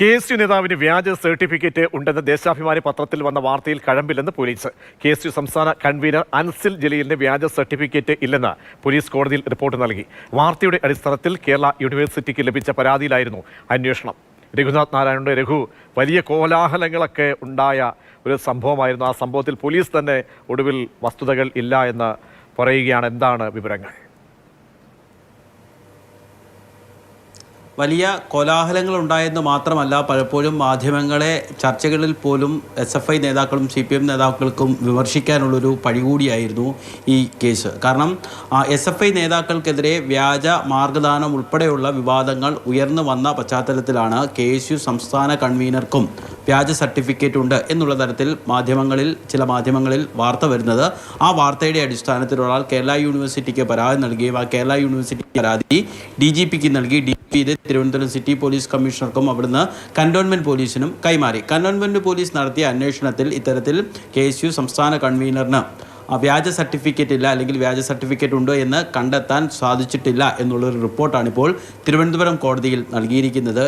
K S U നേതാവിന് വ്യാജ certificate ഉണ്ടെന്ന് ദേശാഭിമാനി പത്രത്തിൽ വന്ന വാർത്തയിൽ കഴമ്പില്ലെന്ന് പോലീസ്. കെ എസ് യു സംസ്ഥാന കൺവീനർ അൻസിൽ ജലീലിന് വ്യാജ സർട്ടിഫിക്കറ്റ് ഇല്ലെന്ന് പോലീസ് കോടതിയിൽ റിപ്പോർട്ട് നൽകി. വാർത്തയുടെ അടിസ്ഥാനത്തിൽ കേരള യൂണിവേഴ്സിറ്റിക്ക് ലഭിച്ച പരാതിയിലായിരുന്നു അന്വേഷണം. രഘുനാഥ് നാരായണന്റെ രഘു വലിയ കോലാഹലങ്ങളൊക്കെ ഉണ്ടായ ഒരു സംഭവമായിരുന്നു. ആ സംഭവത്തിൽ പോലീസ് തന്നെ ഒടുവിൽ വസ്തുതകൾ ഇല്ല എന്ന് പറയുകയാണ്. എന്താണ് വിവരങ്ങൾ? വലിയ കോലാഹലങ്ങൾ ഉണ്ടായെന്ന് മാത്രമല്ല പലപ്പോഴും മാധ്യമങ്ങളെ ചർച്ചകളിൽ പോലും എസ് എഫ് ഐ നേതാക്കളും സി പി എം നേതാക്കൾക്കും വിമർശിക്കാനുള്ളൊരു പഴികൂടിയായിരുന്നു ഈ കേസ്. കാരണം എസ് എഫ് ഐ നേതാക്കൾക്കെതിരെ വ്യാജ മാർഗദാനം ഉൾപ്പെടെയുള്ള വിവാദങ്ങൾ ഉയർന്നു വന്ന പശ്ചാത്തലത്തിലാണ് കെ എസ് യു സംസ്ഥാന കൺവീനർക്കും വ്യാജ സർട്ടിഫിക്കറ്റ് ഉണ്ട് എന്നുള്ള തരത്തിൽ മാധ്യമങ്ങളിൽ ചില മാധ്യമങ്ങളിൽ വാർത്ത വരുന്നത്. ആ വാർത്തയുടെ അടിസ്ഥാനത്തിൽ ഒരാൾ കേരള യൂണിവേഴ്സിറ്റിക്ക് പരാതി നൽകുകയും ആ കേരള യൂണിവേഴ്സിറ്റി പരാതി ഡി ജി പിക്ക് നൽകി. ഡി പി ഇത് തിരുവനന്തപുരം സിറ്റി പോലീസ് കമ്മീഷണർക്കും അവിടുന്ന് കന്റോൺമെന്റ് പോലീസിനും കൈമാറി. കന്റോൺമെന്റ് പോലീസ് നടത്തിയ അന്വേഷണത്തിൽ ഇത്തരത്തിൽ കെ എസ് യു സംസ്ഥാന കൺവീനറിന് വ്യാജ സർട്ടിഫിക്കറ്റ് ഇല്ല അല്ലെങ്കിൽ വ്യാജ സർട്ടിഫിക്കറ്റ് ഉണ്ടോ എന്ന് കണ്ടെത്താൻ സാധിച്ചിട്ടില്ല എന്നുള്ളൊരു റിപ്പോർട്ടാണ് ഇപ്പോൾ തിരുവനന്തപുരം കോടതിയിൽ നൽകിയിരിക്കുന്നത്.